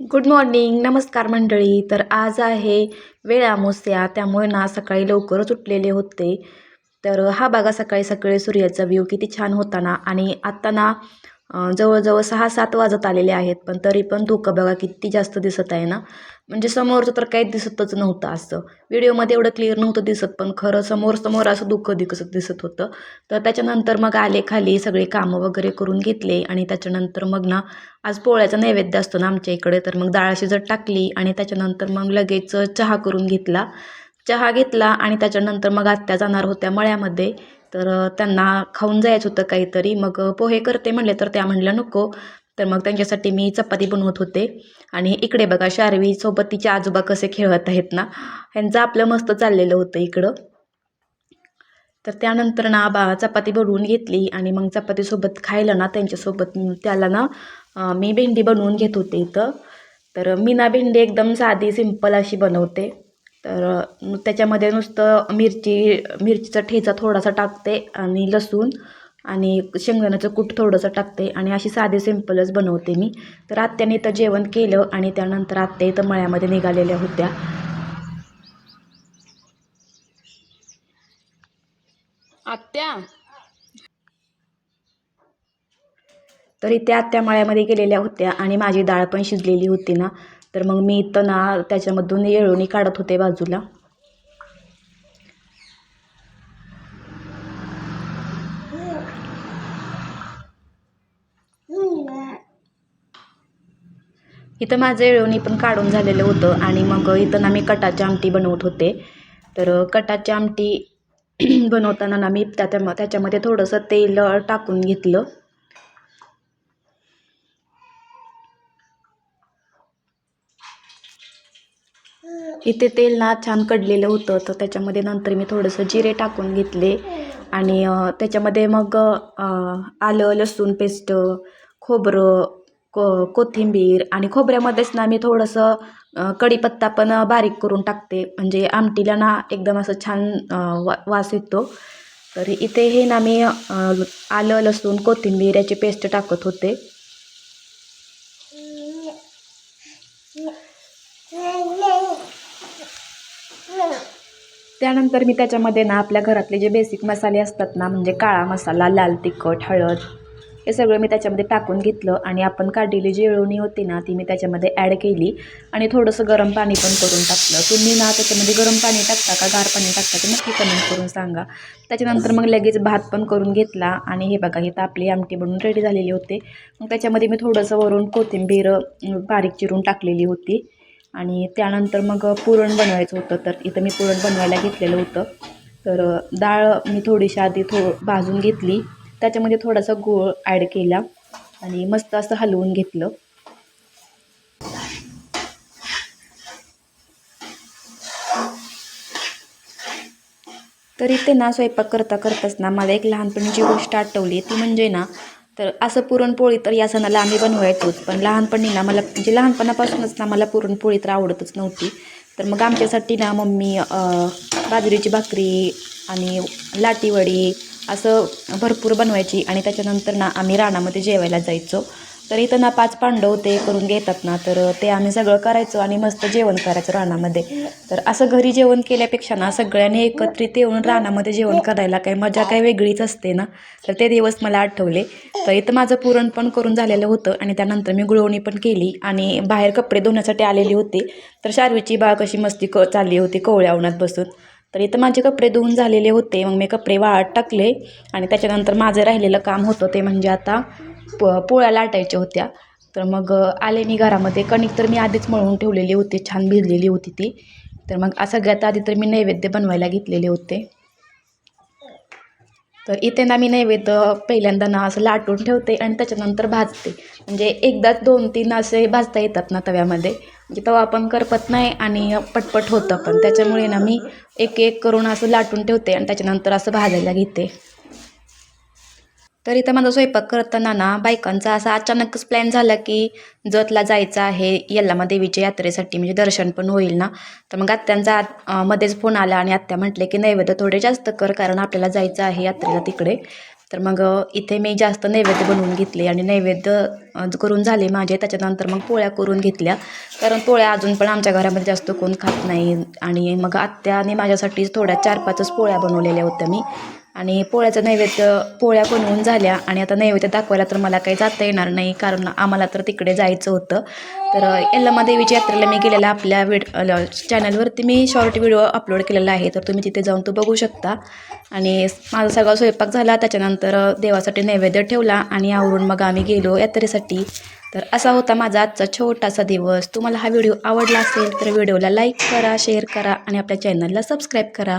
Good morning नमस्कार मंडळी. तर आज आहे वेळ अमावस्या त्यामुळे ना सकाळी लवकरच उठलेले होते. तर हा बघा सकाळी सकाळी सूर्याचा व्ह्यू किती छान होता ना आणि आत्ता ना जवळजवळ सहा सात वाजत आलेले आहेत पण तरी पण धुकं बघा किती जास्त दिसत आहे ना. म्हणजे समोरचं तर काहीच दिसतच नव्हतं असं. व्हिडिओमध्ये एवढं क्लिअर नव्हतं दिसत पण खरं समोर समोर असं दुःख दिसत दिसत होतं. तर त्याच्यानंतर मग आले खाली सगळे कामं वगैरे करून घेतले आणि त्याच्यानंतर मग ना आज पोळ्याचा नैवेद्य असतो ना आमच्या इकडे तर मग डाळ शिजत टाकली आणि त्याच्यानंतर मग लगेच चहा करून घेतला. चहा घेतला आणि त्याच्यानंतर मग आत्या जाणार होत्या मळ्यामध्ये. तर त्यांना खाऊन जायचं होतं काहीतरी. मग पोहे करते म्हणले तर त्या म्हणल्या नको. तर मग त्यांच्यासाठी मी चपाती बनवत होते. आणि इकडे बघा शारवीसोबत तिचे आजोबा कसे खेळत आहेत ना ह्यांचं आपलं मस्त चाललेलं होतं इकडं. तर त्यानंतर ना बा चपाती बनवून घेतली आणि मग चपातीसोबत खायला ना त्यांच्यासोबत त्याला ना मी भेंडी बनवून घेत होते इथं. तर मी ना भेंडी एकदम साधी सिंपल अशी बनवते. तर त्याच्यामध्ये नुसतं मिरची मिरचीचा ठेचा थोडासा टाकते आणि लसूण आणि शेंगदाण्याचं कूट थोडंसं टाकते आणि अशी साधी सिंपलच बनवते मी. तर आत्याने इथं जेवण केलं आणि त्यानंतर आत्या इथं मळ्यामध्ये निघालेल्या होत्या. आत्या? तरी त्या त्या मळ्यामध्ये गेलेल्या होत्या आणि माझी डाळ पण शिजलेली होती ना. तर मग मी इथं ना त्याच्यामधून येळवणी काढत होते बाजूला. इथं माझं येळवणी पण काढून झालेलं होतं आणि मग इथं ना मी कटाची आमटी बनवत होते. तर कटाची आमटी बनवताना ना मी त्या त्याच्यामध्ये थोडंसं तेल टाकून घेतलं. इथे तेल ना छान कडलेलं होतं तर त्याच्यामध्ये नंतर मी थोडंसं जिरे टाकून घेतले. आणि त्याच्यामध्ये मग आलं लसूण पेस्ट खोबरं को कोथिंबीर आणि खोबऱ्यामध्येच ना मी थोडंसं कढीपत्ता पण बारीक करून टाकते. म्हणजे आमटीला ना एकदम असं छान वा वास येतो. तर इथे हे ना मी आलं लसूण कोथिंबीर याची पेस्ट टाकत होते. त्यानंतर मी त्याच्यामध्ये ना आपल्या घरातले जे बेसिक मसाले असतात ना म्हणजे काळा मसाला लाल तिखट हळद हे सगळं मी त्याच्यामध्ये टाकून घेतलं आणि आपण काढलेली जी येळवणी होती ना ती मी त्याच्यामध्ये ॲड केली आणि थोडंसं गरम पाणी पण करून टाकलं. तुम्ही ना त्याच्यामध्ये गरम पाणी टाकता का गार पाणी टाकता ते नक्की कमेंट करून सांगा. त्याच्यानंतर मग लगेच भात पण करून घेतला आणि हे बघा इथं आपली आमटी बनून रेडी झालेली होते. मग त्याच्यामध्ये मी थोडंसं वरून कोथिंबीर बारीक चिरून टाकलेली होती. आणि त्यानंतर मग पुरण बनवायचं होतं तर इथं मी पुरण बनवायला घेतलेलं होतं. तर डाळ मी थोडीशी आधी थो भाजून घेतली. त्याच्यामध्ये थोडासा गूळ ॲड केला आणि मस्त असं हलवून घेतलं. तर इथे ना स्वयंपाक करता करताच ना मला एक लहानपणीची गोष्ट आठवली. ती म्हणजे ना तर असं पुरणपोळी तर या सणाला आम्ही बनवायचोच. पण लहानपणी ना मला म्हणजे लहानपणापासूनच ना मला पुरणपोळी तर आवडतच नव्हती. तर मग आमच्यासाठी ना मम्मी बाजरीची भाकरी आणि लाटीवडी असं भरपूर बनवायची आणि त्याच्यानंतर ना आम्ही रानामध्ये जेवायला जायचो. तर इथं ना पाच पांडव ते करून घेतात ना तर ते आम्ही सगळं करायचो आणि मस्त जेवण करायचं रानामध्ये. तर असं घरी जेवण केल्यापेक्षा ना सगळ्यांनी एकत्रित येऊन रानामध्ये जेवण करायला काही मजा काही वेगळीच असते ना. तर ते दिवस मला आठवले. तर इथं माझं पुरण पण करून झालेलं होतं आणि त्यानंतर मी गुळवणी पण केली आणि बाहेर कपडे धुण्यासाठी आलेली होती. तर शार्वीची बाळ कशी मस्ती क चालली होती कोवळ्या उन्हात बसून. तर इथं माझे कपडे धुवून झालेले होते मग मी कपडे वाळत टाकले आणि त्याच्यानंतर माझं राहिलेलं काम होतं ते म्हणजे आता प पोळ्या लाटायच्या होत्या. तर मग आले मी घरामध्ये कणिक तर मी आधीच मळून ठेवलेली होती छान भिजलेली होती ती. तर मग सगळ्यात आधी तर मी नैवेद्य बनवायला घेतलेले होते. तर इथे ना मी नैवेद्य पहिल्यांदा ना असं लाटून ठेवते आणि त्याच्यानंतर भाजते. म्हणजे एकदाच दोन तीन असे भाजता येतात ना तव्यामध्ये. म्हणजे तवा पण करपत नाही आणि पटपट होतं पण त्याच्यामुळे ना मी एक एक करून असं लाटून ठेवते आणि त्याच्यानंतर असं भाजायला घेते. तर इथं माझा स्वयंपाक करताना ना बायकांचा असा अचानकच प्लॅन झाला की जतला जायचं आहे यल्लामा देवीच्या यात्रेसाठी म्हणजे दर्शन पण होईल ना. तर मग आत्यांचा मध्येच फोन आला आणि आत्या म्हटले की नैवेद्य थोडे जास्त कर कारण आपल्याला जायचं आहे यात्रेला तिकडे. तर मग इथे मी जास्त नैवेद्य बनवून घेतले आणि नैवेद्य करून झाले माझे. त्याच्यानंतर मग पोळ्या करून घेतल्या. कारण पोळ्या अजून पण आमच्या घरामध्ये जास्त कोण खात नाही. आणि मग आत्याने माझ्यासाठी थोड्या चार पाचच पोळ्या बनवलेल्या होत्या मी. आणि पोळ्याचं नैवेद्य पोळ्या बनवून झाल्या आणि आता नैवेद्य दाखवायला तर मला काही जाता येणार नाही कारण आम्हाला तर तिकडे जायचं होतं. तर यल्लमा देवीच्या यात्रेला मी गेलेला आपल्या व्हिड चॅनलवरती मी शॉर्ट व्हिडिओ अपलोड केलेला आहे. तर तुम्ही तिथे जाऊन तो बघू शकता. आणि माझा सगळा स्वयंपाक झाला त्याच्यानंतर देवासाठी नैवेद्य ठेवला आणि आवरून मग आम्ही गेलो यात्रेसाठी. तर असा होता माझा आजचा छोटासा दिवस. तुम्हाला हा व्हिडिओ आवडला असेल तर व्हिडिओला लाईक करा शेअर करा आणि आपल्या चॅनलला सबस्क्राईब करा.